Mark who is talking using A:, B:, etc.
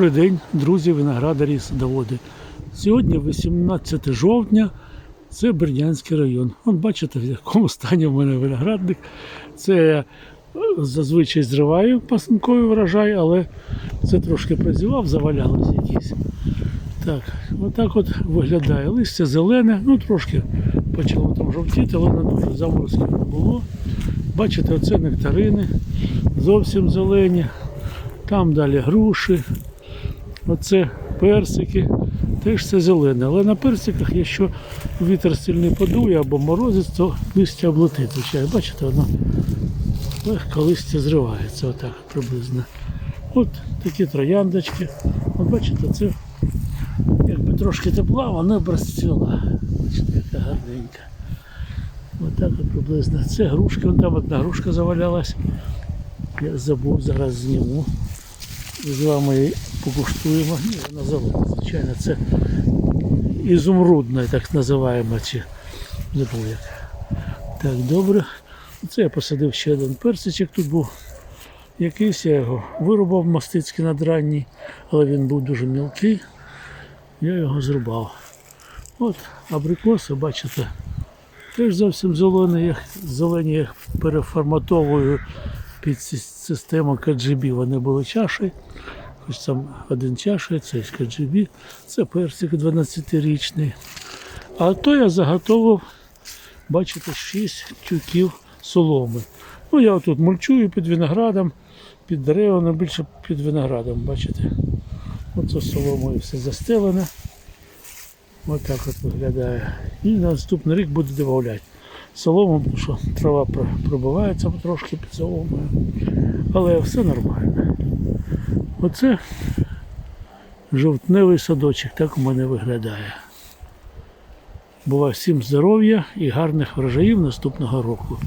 A: Добрий день, друзі, виноградарі садоводи. Сьогодні 18 жовтня, це Бердянський район. От бачите, в якому стані в мене виноградник. Це я е, зазвичай зриваю пасинковий врожай, але це трошки прозівав, завалялось якісь. Так, отак от виглядає. Листя зелене, ну трошки почало там жовтіти, але не дуже заморозків не було. Бачите, оце нектарини, зовсім зелені. Там далі груші, Оце персики, теж це зелене. Але на персиках, якщо вітер сильний подує або морозець, то листя облетить. Бачите, воно легко листя зривається, отак приблизно. От такі трояндочки. От бачите, це якби трошки тепла, вона б розцвіла. Бачите, яка гарненька. Отак от приблизно. Це грушки, вон там одна грушка завалялась. Я забув, зараз зніму. З вами її покуштуємо. Вона зелена, звичайно, це ізумрудна, так називаємо, забув як. Так, добре. Це я посадив ще один персичок. Тут був якийсь, я його вирубав мастицький надранній, але він був дуже мілкий. Я його зрубав. От абрикоси, бачите, теж зовсім зелені, зелені їх переформатовую під систему KGB. Вони були чаші. Хоч там один чаша, це з KGB, це персик 12-річний. А то я заготовив, бачите, 6 тюків соломи. Ну, я тут мульчую під виноградом, під деревами, більше під виноградом, бачите. Оце соломою все застелене. Ось так от виглядає. І на наступний рік буду додавати солому, тому що трава пробивається трошки під соломою. Але все нормально. Оце жовтневий садочок, так у мене виглядає. Буває всім здоров'я і гарних врожаїв наступного року.